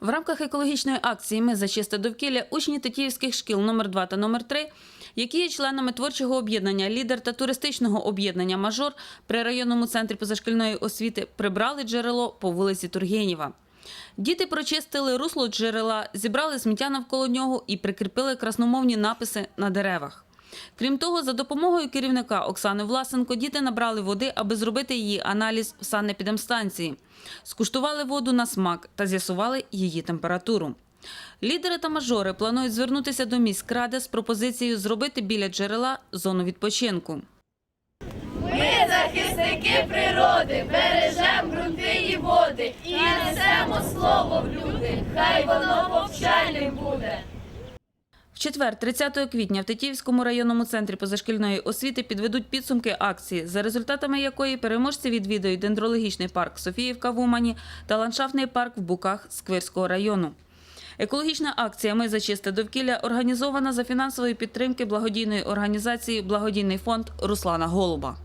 В рамках екологічної акції Ми за чисте довкілля учні Тетіївських шкіл номер 2 та номер 3 які є членами творчого об'єднання Лідер та туристичного об'єднання Мажор при районному центрі позашкільної освіти прибрали джерело по вулиці Тургенєва. Діти прочистили русло джерела, зібрали сміття навколо нього і прикріпили красномовні написи на деревах. Крім того, за допомогою керівника Оксани Власенко діти набрали води, аби зробити її аналіз в санепідемстанції. Скуштували воду на смак та з'ясували її температуру. Лідери та мажори планують звернутися до міськради з пропозицією зробити біля джерела зону відпочинку. Ми захисники природи, бережем ґрунти і води і несемо слово в люди. Хай воно повчальним буде. Четвер, 30 квітня, в Тетіївському районному центрі позашкільної освіти підведуть підсумки акції, за результатами якої переможці відвідають дендрологічний парк Софіївка в Умані та ландшафтний парк в Буках Сквирського району. Екологічна акція Ми за чисте довкілля організована за фінансової підтримки благодійної організації Благодійний фонд Руслана Голуба.